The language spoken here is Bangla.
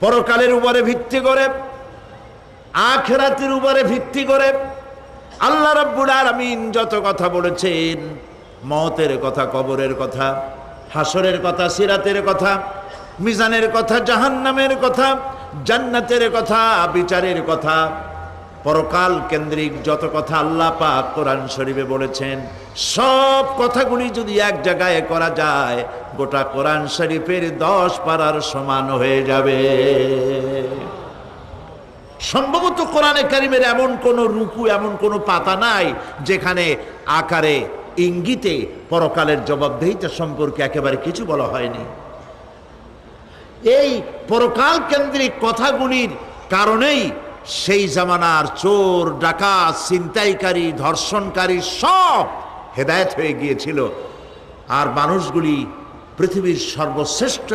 পরকালের উপরে ভিত্তি করে, আখেরাতের উপরে ভিত্তি করে আল্লাহ রাব্বুল আলামিন যত কথা বলেছেন, মতের কথা, কবরের কথা, হাসরের কথা, সিরাতের কথা, মিজানের কথা, জাহান্নামের কথা, জান্নাতের কথা, বিচারের কথা পরকাল কেন্দ্রিক যত কথা আল্লাহ পাক কোরআন শরীফে বলেছেন, সব কথাগুলি যদি এক জায়গায় করা যায়, গোটা কোরআন শরীফের দশ পারার সমান হয়ে যাবে। সম্ভবত কোরআনে কারিমের এমন কোন রুকু, এমন কোন পাতা নাই, যেখানে আকারে ইঙ্গিতে পরকালের জবাবদেহিতা সম্পর্কে একেবারে কিছু বলা হয়নি। এই পরকাল কেন্দ্রিক কথাগুলির কারণেই সেই জামানার চোর ডাকা ছিনতাইকারী ধর্ষণকারী সব হেদায়ত হয়ে গিয়েছিল। আর মানুষগুলি পৃথিবীর সর্বশ্রেষ্ঠ